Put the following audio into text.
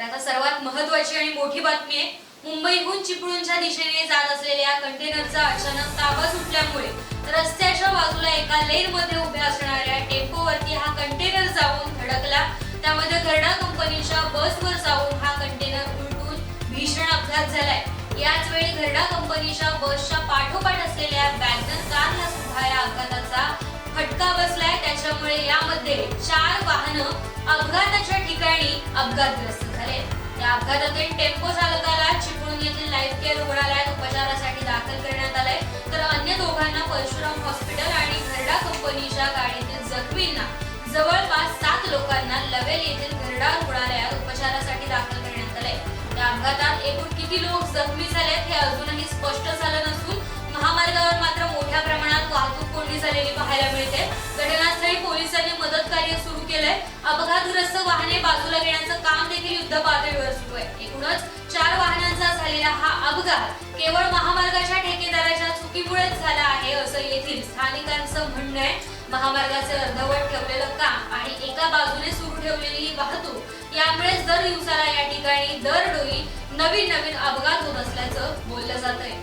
तर आता सर्वात महत्वाची आणि मोठी बातमी आहे मुंबईहून चिपळूणच्या दिशेने जात असलेल्या कंटेनरचा अचानक ताबा सुटल्यामुळे रस्त्याच्या बाजूला एका लेन मध्ये उभ्या असणाऱ्या टेम्पोवरती हा कंटेनर जाऊन धडकला. त्यामध्ये घरडा कंपनीच्या बसवर जाऊन हा कंटेनर उलटून भीषण अपघात झालाय. याच वेळी घरडा कंपनीच्या बसच्या पाठोपाठ असलेल्या वॅगनर कारला सुद्धा या अपघाताचा फटका बसलाय. त्याच्यामुळे यामध्ये चार वाहनं अपघात ठिकाणी अपघातग्रस्त झाले. या अपघातातील टेम्पो चालकाला चिपळूण येथील लाईफ केअर रुग्णालयात उपचारासाठी दाखल करण्यात आलंय. तर अन्य दोघांना परशुराम हॉस्पिटल आणि घरडा कंपनीच्या गाडीतील जखमींना जवळपास सात लोकांना लवेल येथील घरडा रुग्णालयात उपचारासाठी दाखल करण्यात आलंय. या अपघातात एकूण किती लोक जखमी झालेत हे अजूनही स्पष्ट झालं नसून महामार्गावर मात्र मोठ्या प्रमाणात वाहतूक कोंडी झालेली पाहायला मिळते. घटनास्थळी पोलिसांनी मदत कार्य सुरू केलंय. अपघात युद्ध पातळीवर सुरू आहे एकूणच चार वाहनांचा झालेला हा अपघात केवळ महामार्गाच्या ठेकेदाराच्या चुकीमुळेच झाला आहे असं येथील स्थानिकांचं म्हणणं आहे. महामार्गाचे अर्धवट ठेवलेलं काम आणि एका बाजूने सुरू ठेवलेली ही वाहतूक यामुळेच दर दिवसाला या ठिकाणी दरडोई नवीन नवीन अपघात होत असल्याचं बोललं जात आहे